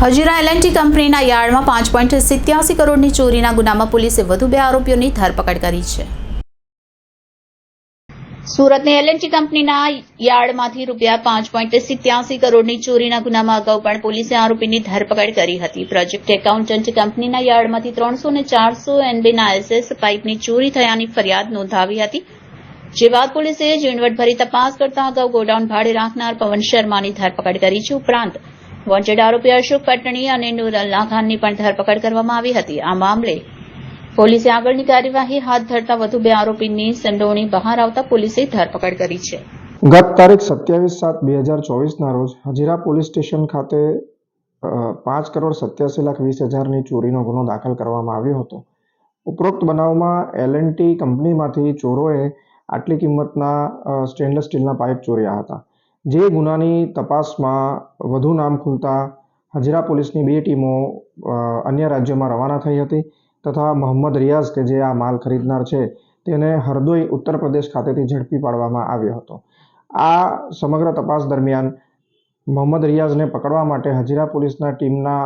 Hazira L&T કંપનીના યાર્ડમાં પાંચ પોઈન્ટ સિત્યાસી કરોડની ચોરીના ગુનામાં પોલીસે વધુ બે આરોપીઓની ધરપકડ કરી છે. સુરતની એલએનટી કંપનીના યાર્ડમાંથી રૂપિયા પાંચ પોઈન્ટ સિત્યાસી કરોડની ચોરીના ગુનામાં અગાઉ પણ પોલીસે આરોપીની ધરપકડ કરી હતી. પ્રોજેક્ટ એકાઉન્ટન્ટ કંપનીના યાર્ડમાંથી ત્રણસો ને ચારસો એનબીના એસએસ પાઇપની ચોરી થયાની ફરિયાદ નોંધાવી હતી. જે બાદ પોલીસે ઝીણવટભરી તપાસ કરતા અગાઉ ગોડાઉન ભાડે રાખનાર પવન શર્માની ધરપકડ કરી છે. ઉપરાંત વોન્ટેડ આરોપી અશોક પટણી અને નુરલ્લા ખાનની પણ ધરપકડ કરવામાં આવી હતી. આ મામલે પોલીસે આગળની કાર્યવાહી હાથ ધરતા વધુ બે આરોપીની સંડોવણી બહાર આવતા પોલીસે ધરપકડ કરી છે. ગત તારીખ સત્યાવીસ સાત બે હજાર ચોવીસના રોજ હજીરા પોલીસ સ્ટેશન ખાતે પાંચ કરોડ સત્યાસી લાખ વીસ હજારની ચોરીનો ગુનો દાખલ કરવામાં આવ્યો હતો. ઉપરોક્ત બનાવમાં એલએનટી કંપનીમાંથી ચોરોએ આટલી કિંમતના સ્ટેનલેસ સ્ટીલના પાઇપ ચોર્યા હતા. જે ગુનાની તપાસમાં વધુ નામ ખુલતા હજીરા પોલીસની બે ટીમો અન્ય રાજ્યોમાં રવાના થઈ હતી તથા મોહમ્મદ રિયાઝ કે જે આ માલ ખરીદનાર છે તેને હરદોઈ ઉત્તર પ્રદેશ ખાતેથી ઝડપી પાડવામાં આવ્યો હતો. આ સમગ્ર તપાસ દરમિયાન મોહમ્મદ રિયાઝને પકડવા માટે હજીરા પોલીસના ટીમના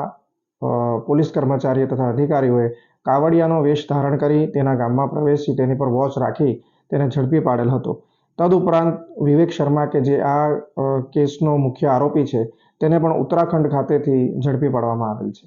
પોલીસ કર્મચારીઓ તથા અધિકારીઓએ કાવડિયાનો વેશ ધારણ કરી તેના ગામમાં પ્રવેશી તેની પર વોચ રાખી તેને ઝડપી પાડેલ હતો. તદુપરાંત વિવેક શર્મા કે જે આ કેસનો મુખ્ય આરોપી છે, તેને પણ ઉત્તરાખંડ ખાતેથી ઝડપી પાડવામાં આવેલ છે.